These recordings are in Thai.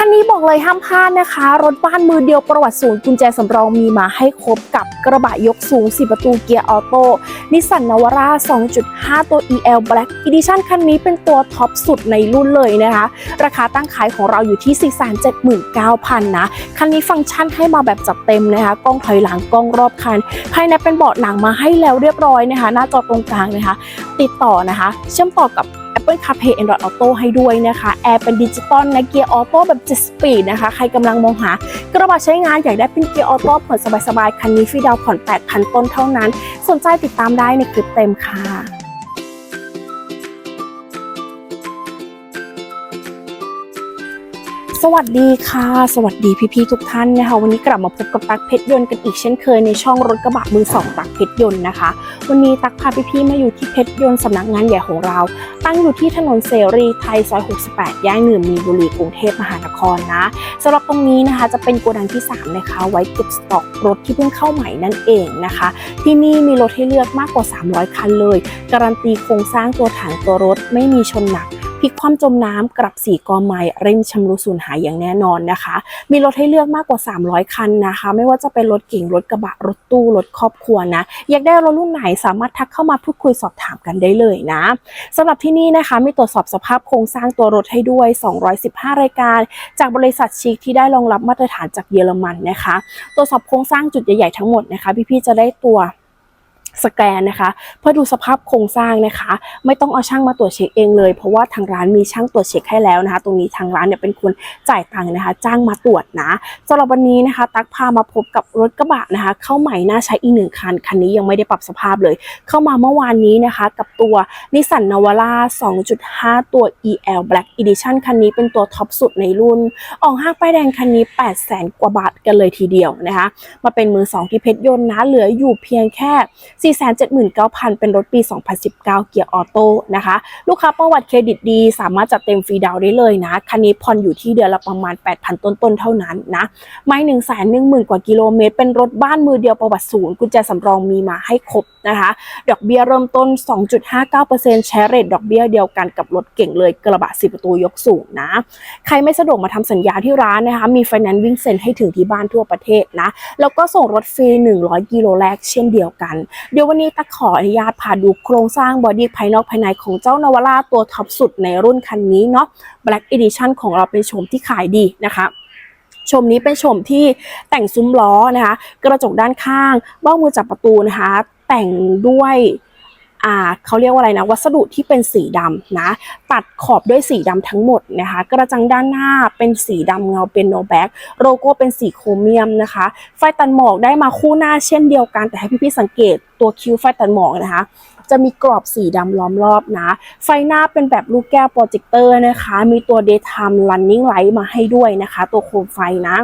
คันนี้บอกเลยห้ามพลาดนะคะ รถบ้านมือเดียวประวัติศูนย์กุญแจสำรองมีมาให้ครบกับกระบะยกสูง 4 ประตูเกียร์ออโต้นิสสันนาวาร่า 2.5 ตัว EL Black Edition คันนี้เป็นตัวท็อปสุดในรุ่นเลยนะคะ ราคาตั้งขายของเราอยู่ที่ 479,000 นะ คันนี้ฟังก์ชันให้มาแบบจัดเต็มนะคะกล้องถอยหลังกล้องรอบคัน ภายในเป็นเบาะหนังมาให้แล้วเรียบร้อยนะคะ หน้าจอตรงกลางนะคะ ติดต่อนะคะ เชื่อมต่อกับ Apple CarPlay Android Auto ให้ด้วยนะคะแอร์เป็นดิจิตอลนะเกียร์ออโต้แบบ7สปีดนะคะ ใครกำลังมองหากระบะใช้งานอยากได้เป็นเกียร์ออโต้ผ่อนสบายๆ คันนี้ฟรีดาวผ่อน 8,000 ต้นเท่านั้น สนใจติดตามได้ในคลิปเต็มค่ะ สวัสดีค่ะ สวัสดีพี่ๆทุกท่านนะคะ วันนี้กลับมาพบกับตักเพชรยนต์กันอีกเช่นเคยในช่องรถกระบะมือสองตักเพชรยนต์นะคะ วันนี้ตักพาพี่ๆมาอยู่ที่เพชรยนต์สำนักงานใหญ่ของเรา ตั้งอยู่ที่ถนนเสรีไทยซอย 68 ย่านหนึ่งมีบุรีกรุงเทพมหานครนะสำหรับตรงนี้นะคะจะเป็นโกดังที่3นะคะไว้เก็บสต็อกรถที่เพิ่งเข้าใหม่นั่นเองนะคะ ที่นี่มีรถให้เลือกมากกว่า 300 คันเลย การันตีโครงสร้างตัวถังตัวรถไม่มีชนหนัก พลิกความจมน้ำกลับสีกอไม้เร่งชำรุดสูญหายอย่างแน่นอนนะคะ มีรถให้เลือกมากกว่า 300 คันนะคะ ไม่ว่าจะเป็นรถเก๋งรถกระบะรถตู้รถครอบครัวนะ อยากได้รถรุ่นไหนสามารถทักเข้ามาพูดคุยสอบถามกันได้เลยนะสำหรับที่นี่นะคะมีตรวจสอบสภาพโครงสร้างตัวรถให้ด้วย 215 รายการ จากบริษัทชิคที่ได้รองรับมาตรฐานจากเยอรมันนะคะ ตรวจสอบโครงสร้างจุดใหญ่ๆทั้งหมดนะคะ พี่ๆจะได้ตัว สแกนนะคะ เพื่อดูสภาพโครงสร้างนะคะ ไม่ต้องเอาช่างมาตรวจเช็คเองเลย เพราะว่าทางร้านมีช่างตรวจเช็คให้แล้วนะคะ ตรงนี้ทางร้านเนี่ยเป็นคนจ่ายตังค์นะคะ จ้างมาตรวจนะสำหรับวันนี้นะคะ ตักพามาพบกับรถกระบะนะคะ เข้าใหม่น่าใช้อีกหนึ่งคันคันนี้ยังไม่ได้ปรับสภาพเลย เข้ามาเมื่อวานนี้นะคะ กับตัวนิสสันนาวาร่า2.5 ตัว EL Black Edition คันนี้เป็นตัวท็อปสุดในรุ่น ออกห้างป้ายแดงคันนี้ 8 0 0แสนกว่าบาทกันเลยทีเดียวนะคะมาเป็นมือ2ที่เพชรยนต์นะเหลืออยู่เพียงแค่479,000 เป็นรถปี 2019 เกียร์ออโต้นะคะ ลูกค้าประวัติเครดิตดี สามารถจัดเต็มฟรีดาวได้เลยนะ คันนี้ผ่อนอยู่ที่เดือนละประมาณ 8,000 ต้นๆ เท่านั้นนะ ไม่1 1 0 0 0 กว่ากิโลเมตร เป็นรถบ้านมือเดียวประวัติศูนย์กุญแจสำรองมีมาให้ครบนะคะ ดอกเบี้ยเริ่มต้น 2.59%แชร์เรทดอกเบี้ยเดียวกันกับรถเก่งเลยกระบะ 10 ประตูยกสูงนะ ใครไม่สะดวกมาทำสัญญาที่ร้านนะคะ มีไฟแนนซ์วิ่งเซ็นให้ถึงที่บ้านทั่วประเทศนะ แล้วก็ส่งรถฟรี 100 กิโลแรกเช่นเดียวกันเดี๋ยววันนี้ตะขออนุญาตพาดูโครงสร้างบอดี้ภายนอกภายในของเจ้านาวาร่าตัวท็อปสุดในรุ่นคันนี้เนาะ Black Edition ของเราเป็นชมที่ขายดีนะคะชมนี้เป็นชมที่แต่งซุ้มล้อนะคะ กระจกด้านข้างเบ้ามือจับประตูนะคะ แต่งด้วย อ่าเขาเรียกว่าอะไรนะ วัสดุที่เป็นสีดำนะ ตัดขอบด้วยสีดำทั้งหมดนะคะ กระจังด้านหน้าเป็นสีดำเงาเป็นโนแบ็กโลโก้เป็นสีโครเมียมนะคะ ไฟตัดหมอกได้มาคู่หน้าเช่นเดียวกัน แต่ให้พี่ๆสังเกตตัวคิ้วไฟตัดหมอกนะคะจะมีกรอบสีดำล้อมรอบนะ ไฟหน้าเป็นแบบลูกแก้วโปรเจคเตอร์นะคะ มีตัว daytime running light มาให้ด้วยนะคะ ตัวโคมไฟนะ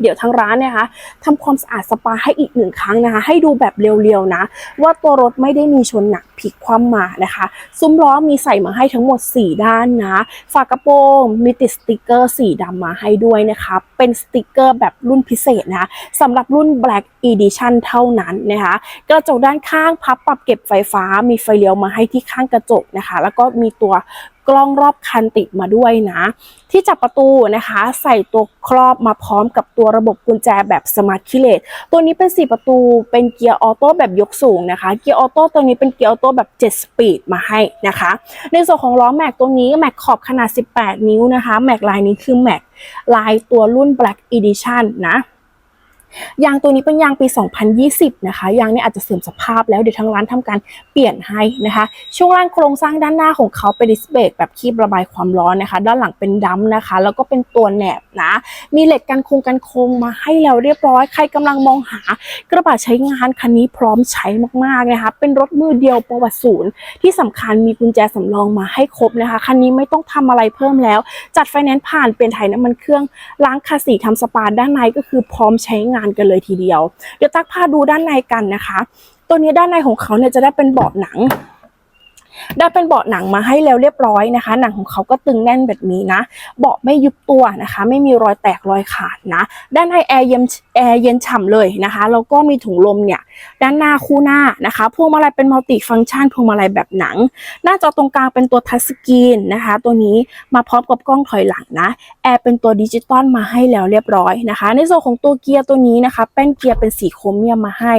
เดี๋ยวทางร้านเนี่ยนะคะทำความสะอาดสปาให้อีกหนึ่งครั้งนะคะ ให้ดูแบบเรียวๆนะ ว่าตัวรถไม่ได้มีชนหนักพลิกคว่ำมานะคะ ซุ้มล้อมีใส่มาให้ทั้งหมด 4 ด้านนะฝากระโปรงมีติดสติกเกอร์สีดำมาให้ด้วยนะคะ เป็นสติกเกอร์แบบรุ่นพิเศษนะะสำหรับรุ่น Black Edition เท่านั้นนะคะกระจกด้านข้างพับปรับเก็บไฟฟ้ามีไฟเลี้ยวมาให้ที่ข้างกระจกนะคะ แล้วก็มีตัว กล้องรอบคันติดมาด้วยนะ ที่จับประตูนะคะ ใส่ตัวครอบมาพร้อมกับตัวระบบกุญแจแบบสมาร์ทคิเลตตัวนี้เป็น4ประตูเป็นเกียร์ออโต้แบบยกสูงนะคะเกียร์ออโต้ตัวนี้เป็นเกียร์ออโต้แบบ7สปีดมาให้นะคะ ในส่วนของล้อแม็กตัวนี้แม็กขอบขนาด 18 นิ้วนะคะแม็กลายนี้คือแม็กลายตัวรุ่น Black Edition นะ ยางตัวนี้เป็นยางปี 2020 นะคะ ยางเนี่ยอาจจะเสื่อมสภาพแล้วเดี๋ยวทางร้านทำการเปลี่ยนให้นะคะ ช่วงล่างโครงสร้างด้านหน้าของเขาเป็นดิสเบรกแบบคีบระบายความร้อนนะคะ ด้านหลังเป็นดัมนะคะ แล้วก็เป็นตัวแหนบนะ มีเหล็กกันโครงกันโครงมาให้แล้วเรียบร้อย ใครกำลังมองหากระบะใช้งานคันนี้พร้อมใช้มากๆนะคะ เป็นรถมือเดียวประวัติศูนย์ ที่สำคัญมีกุญแจสำรองมาให้ครบนะคะ คันนี้ไม่ต้องทำอะไรเพิ่มแล้ว จัดไฟแนนซ์ผ่านเปลี่ยนถ่ายน้ำมันเครื่องล้างคาสีทำสปาด้านในก็คือพร้อมใช้งานกันเลยทีเดียว เดี๋ยวตักพาดูด้านในกันนะคะ ตัวนี้ด้านในของเขาเนี่ยจะได้เป็นเบาะหนัง ได้เป็นเบาะหนังมาให้แล้วเรียบร้อยนะคะ หนังของเขาก็ตึงแน่นแบบนี้นะ เบาะไม่ยุบตัวนะคะ ไม่มีรอยแตกรอยขาดนะ ด้านในแอร์เย็นแอร์เย็นฉ่ำเลยนะคะแล้วก็มีถุงลมเนี่ยด้านหน้าคู่หน้านะคะพวงมาลัยเป็นมัลติฟังก์ชันพวงมาลัยแบบหนัง หน้าจอตรงกลางเป็นตัวทัชสกรีนนะคะ ตัวนี้มาพร้อมกับกล้องถอยหลังนะแอร์เป็นตัวดิจิตอลมาให้แล้วเรียบร้อยนะคะ ในส่วนของตัวเกียร์ตัวนี้นะคะแป้นเกียร์เป็นสีโครเมียมมาให้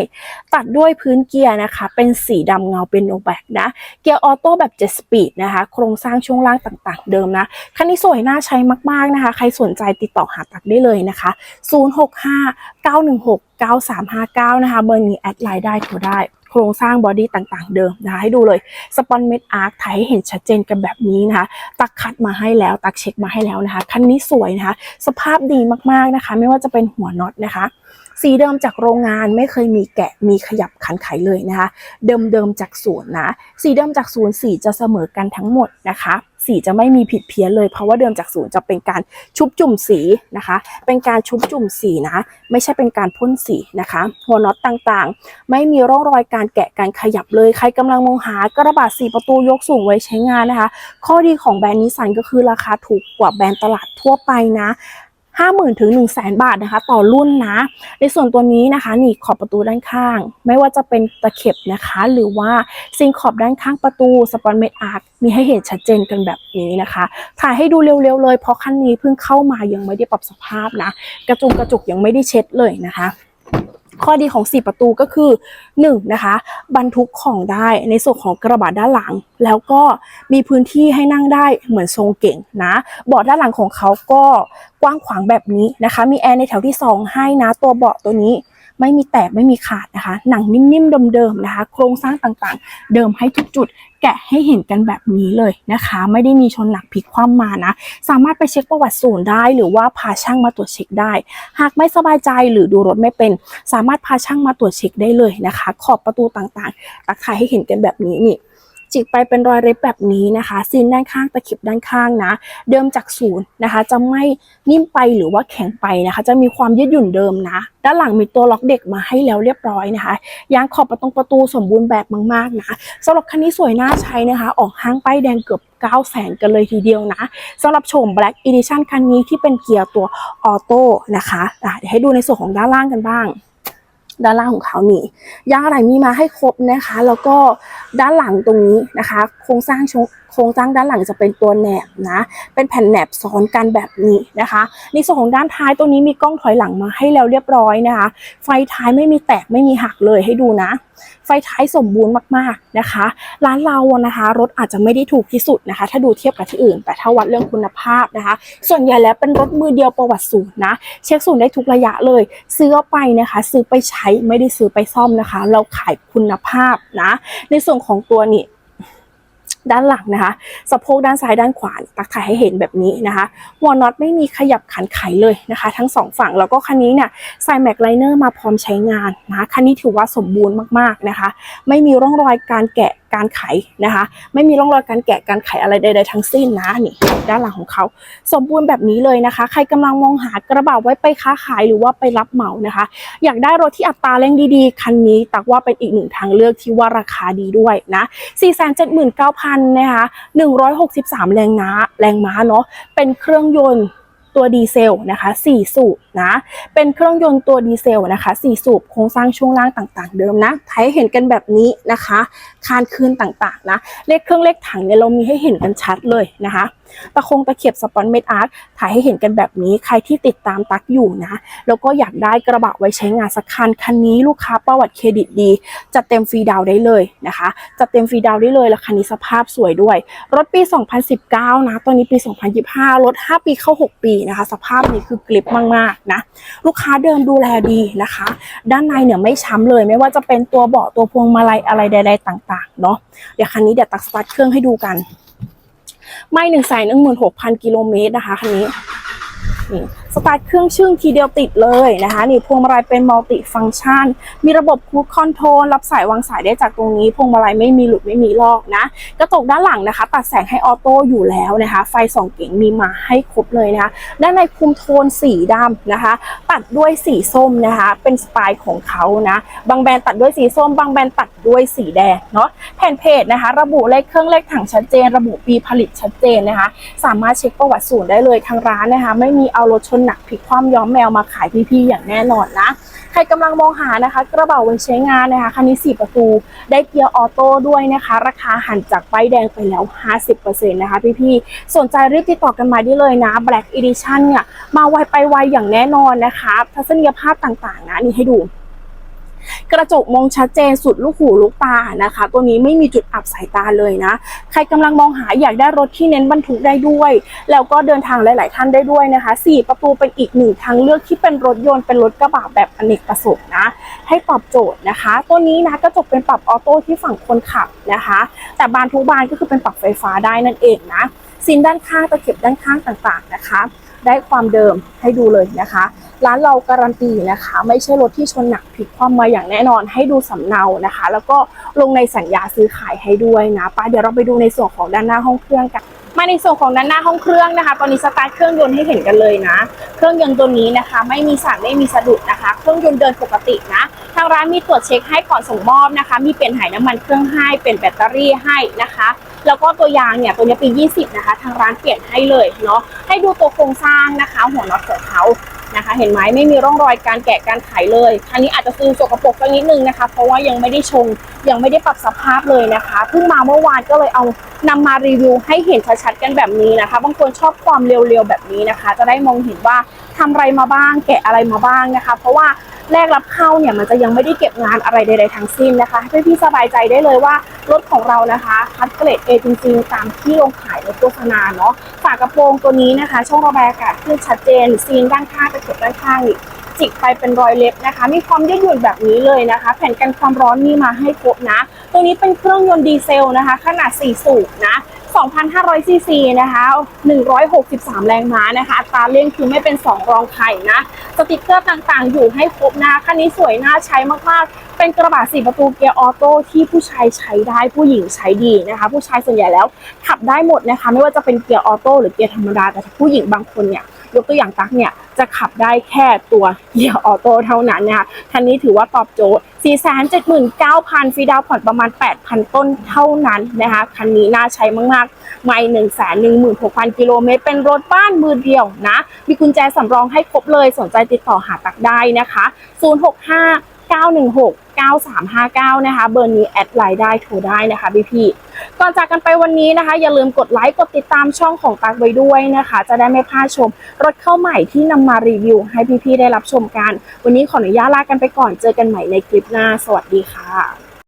ตัดด้วยพื้นเกียร์นะคะ เป็นสีดำเงาเป็นโนแบกนะเกียร์ออโต้แบบ 7 สปีดนะคะ โครงสร้างช่วงล่างต่างๆ เดิมนะ คันนี้สวยน่าใช้มากๆนะคะ ใครสนใจติดต่อหาตักได้เลยนะคะ 065 916 9359 นะคะ เบอร์นี้แอดไลน์ได้โทรได้โครงสร้างบอดี้ต่างๆ เดิมนะคะให้ดูเลยสปอนเม็ดอาร์คถ่ายให้เห็นชัดเจนกันแบบนี้นะคะ ตักคัดมาให้แล้ว ตักเช็คมาให้แล้วนะคะ คันนี้สวยนะคะ สภาพดีมากๆนะคะ ไม่ว่าจะเป็นหัวน็อตนะคะ สีเดิมจากโรงงานไม่เคยมีแกะมีขยับขันไขเลยนะคะ เดิมๆจากศูนย์นะ สีเดิมจากศูนย์สีจะเสมอกันทั้งหมดนะคะ สีจะไม่มีผิดเพี้ยนเลยเพราะว่าเดิมจากศูนย์จะเป็นการชุบจุ่มสีนะคะ เป็นการชุบจุ่มสีนะ ไม่ใช่เป็นการพ่นสีนะคะ หัวน็อตต่างๆ ไม่มีร่องรอยการแกะการขยับเลย ใครกำลังมองหากระบะสีประตูยกสูงไว้ใช้งานนะคะ ข้อดีของแบรนด์นิสสันก็คือราคาถูกกว่าแบรนด์ตลาดทั่วไปนะ 50,000ถึง1 0 0 0 0แบาทนะคะ ต่อรุ่นนะ ในส่วนตัวนี้นะคะนี่ขอบประตูด้านข้าง ไม่ว่าจะเป็นตะเข็บนะคะ หรือว่าซิงขอบด้านข้างประตูสปอนเมดอาร์คมีให้เห็นชัดเจนกันแบบนี้นะคะถ่ายให้ดูเร็วๆเลยเพราะคันนี้เพิ่งเข้ามายังไม่ได้ปรับสภาพนะ กระจุงกระจุกยังไม่ได้เช็ดเลยนะคะ ข้อดีของ 4 ประตูก็คือ 1 นะคะ บรรทุกของได้ในส่วนของกระบะด้านหลัง แล้วก็มีพื้นที่ให้นั่งได้เหมือนทรงเก่งนะเบาะด้านหลังของเขาก็กว้างขวางแบบนี้นะคะ มีแอร์ในแถวที่ 2 ให้นะตัวเบาะตัวนี้ ไม่มีแตกไม่มีขาดนะคะ หนังนิ่มๆเดิมๆนะคะ โครงสร้างต่างๆ เดิมให้ทุกจุด แกะให้เห็นกันแบบนี้เลยนะคะ ไม่ได้มีชนหนักพิกความมานะ สามารถไปเช็คประวัติศูนย์ได้ หรือว่าพาช่างมาตรวจเช็คได้ หากไม่สบายใจหรือดูรถไม่เป็น สามารถพาช่างมาตรวจเช็คได้เลยนะคะ ขอบประตูต่างๆ ตักทายให้เห็นกันแบบนี้นี่ จิกไปเป็นรอยเล็บแบบนี้นะคะซีนด้านข้างตะข็บด้านข้างนะ เดิมจากศูนย์นะคะ จะไม่นิ่มไปหรือว่าแข็งไปนะคะ จะมีความยืดหยุ่นเดิมนะ ด้านหลังมีตัวล็อกเด็กมาให้แล้วเรียบร้อยนะคะยางขอบประตูประตูสมบูรณ์แบบมากๆนะสำหรับคันนี้สวยน่าใช้นะคะ ออกห้างป้ายแดงเกือบ9 0 0แสนกันเลยทีเดียวนะสำหรับโฉม Black Edition คันนี้ที่เป็นเกียร์ตัวออโต้นะคะะเดี๋ยวให้ดูในส่วนของด้านล่างกันบ้าง ด้านล่างของเขานี่ยางอะไรมีมาให้ครบนะคะ แล้วก็ด้านหลังตรงนี้นะคะ โครงสร้างชง ครงสร้างด้านหลังจะเป็นตัวแหนบนะ เป็นแผ่นแหนบซ้อนกันแบบนี้นะคะในส่วนของด้านท้ายตัวนี้มีกล้องถอยหลังมาให้แล้วเรียบร้อยนะคะ ไฟท้ายไม่มีแตกไม่มีหักเลยให้ดูนะ ไฟท้ายสมบูรณ์มากๆนะคะ ร้านเรานะคะ รถอาจจะไม่ได้ถูกที่สุดนะคะ ถ้าดูเทียบกับที่อื่น แต่ถ้าวัดเรื่องคุณภาพนะคะ ส่วนใหญ่แล้วเป็นรถมือเดียวประวัติศูนย์นะ เช็คศูนย์ได้ทุกระยะเลย ซื้อไปนะคะ ซื้อไปใช้ไม่ได้ซื้อไปซ่อมนะคะ เราขายคุณภาพนะ ในส่วนของตัวนี่ ด้านหลังนะคะ สะโพกด้านซ้ายด้านขวาตักถ่ายให้เห็นแบบนี้นะคะหัวน็อตไม่มีขยับขันไขเลยนะคะ ทั้งสองฝั่งแล้วก็คันนี้เนี่ยใส่แม็กไลเนอร์มาพร้อมใช้งานนะคันนี้ถือว่าสมบูรณ์มากๆนะคะ ไม่มีร่องรอยการแกะการไขนะคะ ไม่มีร่องรอยการแกะการไขอะไรใดๆทั้งสิ้นนะนี่ด้านหลังของเขาสมบูรณ์แบบนี้เลยนะคะ ใครกำลังมองหากระบะไว้ไปค้าขายหรือว่าไปรับเหมานะคะ อยากได้รถที่อัตราเร่งดีๆ คันนี้ตักว่าเป็นอีกหนึ่งทางเลือกที่ว่าราคาดีด้วยนะ 479,000นะคะ163 แรงม้าแรงม้าเนาะเป็นเครื่องยนต์ ตัวดีเซลนะคะ4สูบนะ เป็นเครื่องยนต์ตัวดีเซลนะคะ4สูบโครงสร้างช่วงล่างต่างๆ เดิมนะถ่ายให้เห็นกันแบบนี้นะคะ คานคืนต่างๆนะเลขเครื่องเลขถังเนี่ยเรามีให้เห็นกันชัดเลยนะคะตะคงตะเข็บสปอนเมดอาร์ตถ่ายให้เห็นกันแบบนี้ใครที่ติดตามตักอยู่นะแล้วก็อยากได้กระบะไว้ใช้งานสักคันคันนี้ลูกค้าประวัติเครดิตดีจัดเต็มฟรีดาวได้เลยนะคะจัดเต็มฟรีดาวได้เลยแล้วคันนี้สภาพสวยด้วย รถปี 2019 นะ ตอนนี้ปี 2025 รถ 5 ปีเข้า 6 ปีนะคะ สภาพนี้คือกลิบมากๆนะลูกค้าเดินดูแลดีนะคะ ด้านในเนี่ยไม่ช้ำเลย ไม่ว่าจะเป็นตัวเบาะตัวพวงมาลัยอะไรใด ๆ ต่างๆเนาะเดี๋ยวคันนี้เดี๋ยวตักสตาร์ทเครื่องให้ดูกัน ไม่หนึ่งแสนหนึ่งหมื่นหกพันกิโลเมตรนะคะคันนี้นี่ สตาร์ทเครื่องชึ่งทีเดียวติดเลยนะคะนี่พวงมาลัยเป็นมัลติฟังชัน มีระบบคูคอนโทรลรับสายวางสายได้จากตรงนี้ พวงมาลัยไม่มีหลุดไม่มีลอกนะ กระจกด้านหลังนะคะ ตัดแสงให้ออโต้อยู่แล้วนะคะ ไฟสองเก๋งมีมาให้ครบเลยนะคะ ด้านในคุมโทนสีดำนะคะ ตัดด้วยสีส้มนะคะ เป็นสไตล์ของเขานะ บางแบรนด์ตัดด้วยสีส้ม บางแบรนด์ตัด ด้วยสีแดงเนาะแผ่นเพจนะคะ ระบุเลขเครื่องเลขถังชัดเจน ระบุปีผลิตชัดเจนนะคะ สามารถเช็คประวัติศูนย์ได้เลยทางร้านนะคะ ไม่มีเอารถชนหนักพลิกคว่ำย้อมแมวมาขายพี่ๆอย่างแน่นอนนะใครกำลังมองหานะคะ กระเป๋าไว้ใช้งานนะคะคันนี้4ประตู ได้เกียร์ออโต้ด้วยนะคะ ราคาหันจากป้ายแดงไปแล้ว 50%นะคะพี่ๆสนใจรีบติดต่อกันมาได้เลยนะ Black Edition เนี่ยมาไวไปไวอย่างแน่นอนนะคะทัศนียภาพต่างๆนะนี่ให้ดู กระจกมองชัดเจนสุดลูกหูลูกตานะคะ ตัวนี้ไม่มีจุดอับสายตาเลยนะ ใครกำลังมองหาอยากได้รถที่เน้นบรรทุกได้ด้วย แล้วก็เดินทางหลาย ๆ ท่านได้ด้วยนะคะ 4 ประตูเป็นอีกหนึ่งทางเลือกที่เป็นรถยนต์เป็นรถกระบะแบบอเนกประสงค์นะ ให้ตอบโจทย์นะคะ ตัวนี้นะกระจกเป็นปรับออโต้ที่ฝั่งคนขับนะคะ แต่บานทุกบานก็คือเป็นปรับไฟฟ้าได้นั่นเองนะซินด้านข้างตะเข็บด้านข้างต่าง ๆ นะคะ ได้ความเดิมให้ดูเลยนะคะ ร้านเราการันตีนะคะ ไม่ใช่รถที่ชนหนักผิดความมาอย่างแน่นอนให้ดูสำเนานะคะ แล้วก็ลงในสัญญาซื้อขายให้ด้วยนะป้าเดี๋ยวเราไปดูในส่วนของด้านหน้าห้องเครื่องกันมาในส่วนของด้านหน้าห้องเครื่องนะคะ ตอนนี้สตาร์ทเครื่องยนต์ให้เห็นกันเลยนะ เครื่องยนต์ตัวนี้นะคะ ไม่มีสั่นไม่มีสะดุดนะคะ เครื่องยนต์เดินปกตินะ ทางร้านมีตรวจเช็คให้ก่อนส่งมอบนะคะ มีเปลี่ยนถ่ายน้ำมันเครื่องให้ เปลี่ยนแบตเตอรี่ให้นะคะ แล้วก็ตัวยางเนี่ยตัวนี้ปี 20 นะคะ ทางร้านเปลี่ยนให้เลยเนาะให้ดูตัวโครงสร้างนะคะ หัวน็อตของเขานะคะ เห็นไหมไม่มีร่องรอยการแกะการไขเลยคันนี้อาจจะซื้อสกปรกสักนิดนึงนะคะ เพราะว่ายังไม่ได้ชงยังไม่ได้ปรับสภาพเลยนะคะเพิ่งมาเมื่อวานก็เลยเอานำมารีวิวให้เห็นชัดๆกันแบบนี้นะคะ บางคนชอบความเร็วๆแบบนี้นะคะ จะได้มองเห็นว่าทำอะไรมาบ้างแกะอะไรมาบ้างนะคะ เพราะว่า แรกรับเข้าเนี่ยมันจะยังไม่ได้เก็บงานอะไรใดๆทั้งสิ้นนะคะให้พี่ๆสบายใจได้เลยว่ารถของเรานะคะคัดเกรด A จริงๆตามที่ลงขายในโฆษณาเนาะฝากระโปรงตัวนี้นะคะ ช่องระบายอากาศขึ้นชัดเจนซีนด้านข้างตะเข็บด้านข้างจิกไปเป็นรอยเล็บนะคะ มีความยืดหยุ่นแบบนี้เลยนะคะ แผ่นกันความร้อนมีมาให้ครบนะ ตัวนี้เป็นเครื่องยนต์ดีเซลนะคะ ขนาด 4 สูบนะ 2,500ซีซีนะคะ163 แรงม้านะคะอัตราเร่งคือไม่เป็น 2 รองใครนะสติกเกอร์ต่างๆ อยู่ให้ครบนะคันนี้สวยน่าใช้มากๆ เป็นกระบะ4ประตูเกียร์ออโต้ที่ผู้ชายใช้ได้ผู้หญิงใช้ดีนะคะ ผู้ชายส่วนใหญ่แล้วขับได้หมดนะคะ ไม่ว่าจะเป็นเกียร์ออโต้หรือเกียร์ธรรมดาแต่ผู้หญิงบางคนเนี่ยยกตัวอย่างตั๊กเนี่ย จะขับได้แค่ตัวเกียร์ออโต้เท่านั้นนะคะคันนี้ถือว่าตอบโจทย์ 479,000ฟรีดาวน์ผ่อนประมาณ 8,000 ต้นเท่านั้นนะคะคันนี้น่าใช้มากๆ ไม่ 116,000 กิโลเมตร เป็นรถบ้านมือเดียวนะ มีกุญแจสำรองให้ครบเลยสนใจติดต่อหาตักได้นะคะ 065 916 9359 นะคะ เบอร์นี้แอดไลน์ได้โทรได้นะคะพี่พี่ก่อนจากกันไปวันนี้นะคะ อย่าลืมกดไลค์กดติดตามช่องของตักไว้ด้วยนะคะ จะได้ไม่พลาดชม รถเข้าใหม่ที่นำมารีวิว ให้พี่พี่ได้รับชมกัน วันนี้ขออนุญาตลากันไปก่อนเจอกันใหม่ในคลิปหน้า สวัสดีค่ะ